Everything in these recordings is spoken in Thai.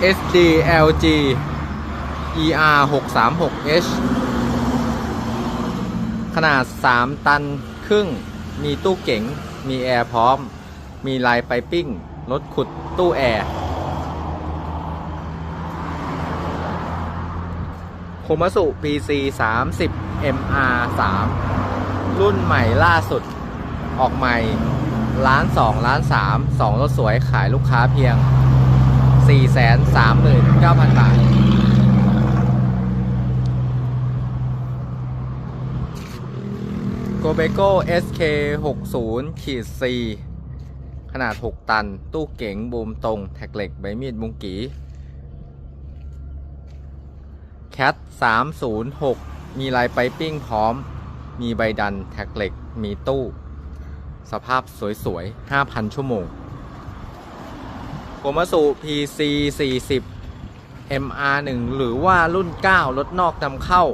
SD LG ER 636H ขนาด 3 ตันครึ่ง มีตู้เก๋ง มีแอร์พร้อม มีลายไปปิ้ง รถขุดตู้แอร์ โคมัสุ PC 30 MR 3รุ่นใหม่ล่าสุด ออกใหม่ล้าน2ล้าน3 2รถสวยขายลูกค้าเพียง 439,000 บาทโกเบโก้ SK 60ขีด C ขนาด 6 ตัน ตู้เก๋งบูมตรง แท็กเหล็ก ใบมีดมุงกีแคท306 มีลายไปปิ้งพร้อม มีใบดัน แท็กเหล็ก มีตู้ สภาพสวยๆ 5,000 ชั่วโมง กมสุ PC 40 MR1 หรือว่ารุ่น 9 รถนอกนำเข้า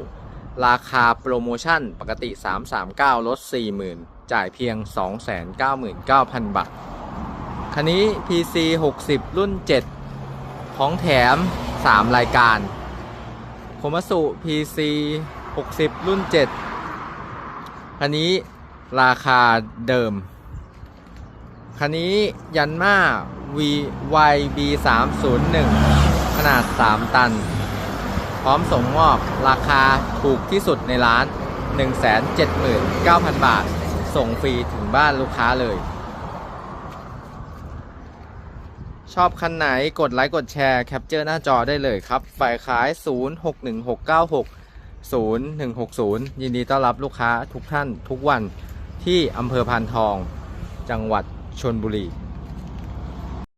ราคาโปรโมชั่นปกติ 339 ลด 40,000 จ่ายเพียง 299,000 บาท คันนี้ PC 60 รุ่น 7 ของแถม 3 รายการโคมสุ PC 60 รุ่น 7 คันนี้ราคาเดิม คันนี้ยันมา V YB 3 0 1ขนาด 3 ตัน พร้อมส่งมอบราคาถูกที่สุดในร้าน 179,000 บาท ส่งฟรีถึงบ้านลูกค้าเลย ชอบคันไหนกดไลค์กดแชร์แคปเจอร์หน้าจอได้เลยครับ ฝ่ายขาย 061696 0160 ยินดีต้อนรับลูกค้าทุกท่านทุกวันที่อำเภอพานทอง จังหวัด ชนบุรี